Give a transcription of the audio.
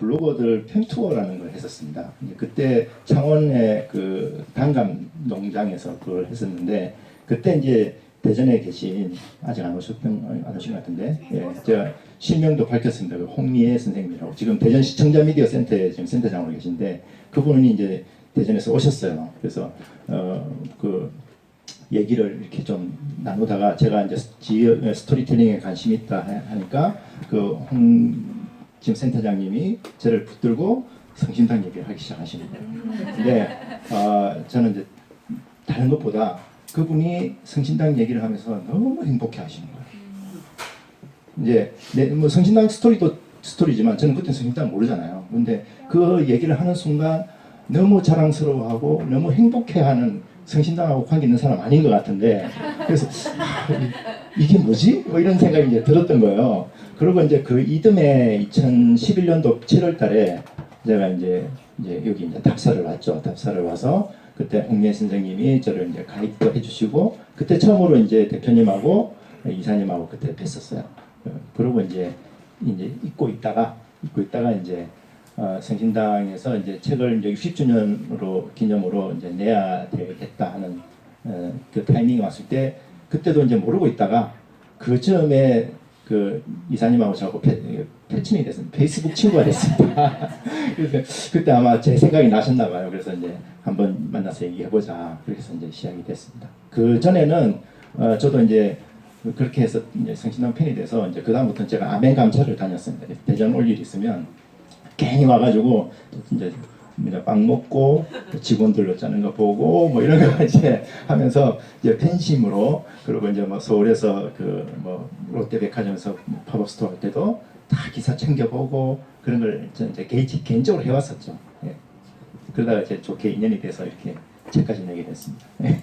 블로거들 팸투어라는 걸 했었습니다. 그때 창원의 그 단감 농장에서 그걸 했었는데 그때 이제 대전에 계신 아직 안 오셨던 안 오신 것 같은데 예, 제가 실명도 밝혔습니다. 그 홍미애 선생님이라고 지금 대전 시청자 미디어 센터에 지금 센터장으로 계신데 그분은 이제 대전에서 오셨어요. 그래서 어그 얘기를 이렇게 좀 나누다가 제가 이제 지역 스토리텔링에 관심 있다 하- 하니까 그 홍 지금 센터장님이 저를 붙들고 성심당 얘기를 하기 시작하시는 거예요. 근데 어, 저는 이제 다른 것보다 그분이 성신당 얘기를 하면서 너무 행복해 하시는 거예요. 이제 내, 뭐 성신당 스토리도 스토리지만 저는 그때 성신당 모르잖아요. 근데 그 얘기를 하는 순간 너무 자랑스러워하고 너무 행복해하는 성신당하고 관계 있는 사람 아닌 것 같은데 그래서 아, 이- 이게 뭐지? 뭐 이런 생각이 이제 들었던 거예요. 그리고 이제 그 이듬해 2011년도 7월 달에 제가 이제 이제 여기 이제 답사를 왔죠. 답사를 와서 그때 홍미애 선생님이 저를 이제 가입도 해주시고 그때 처음으로 이제 대표님하고 이사님하고 그때 뵀었어요. 어, 그러고 이제 이제 잊고 있다가 잊고 있다가 이제 어, 성신당에서 이제 책을 이제 60주년으로 기념으로 이제 내야 되겠다 하는 어, 그 타이밍이 왔을 때 그때도 이제 모르고 있다가 그 즈음에 그 이사님하고 저하고 패, 패친이 됐습니다. 페이스북 친구가 됐습니다. 그래서 그때 아마 제 생각이 나셨나 봐요. 그래서 이제 한번 만나서 얘기해보자. 그래서 이제 시작이 됐습니다. 그 전에는 어, 저도 이제 그렇게 해서 이제 성신당 팬이 돼서 이제 그 다음부터 제가 아멘 감찰을 다녔습니다. 대전 올 일 있으면 괜히 와가지고 이제 뭐냐, 빵 먹고 직원들로 짜는 거 보고 뭐 이런 거 이제 하면서 이제 팬심으로 그리고 이제 뭐 서울에서 그 뭐 롯데백화점에서 팝업 스토어 할 때도 다 기사 챙겨보고 그런 걸 이제 개인, 개인적으로 해왔었죠. 예. 그러다가 이제 좋게 인연이 돼서 이렇게 책까지 내게 됐습니다. 예.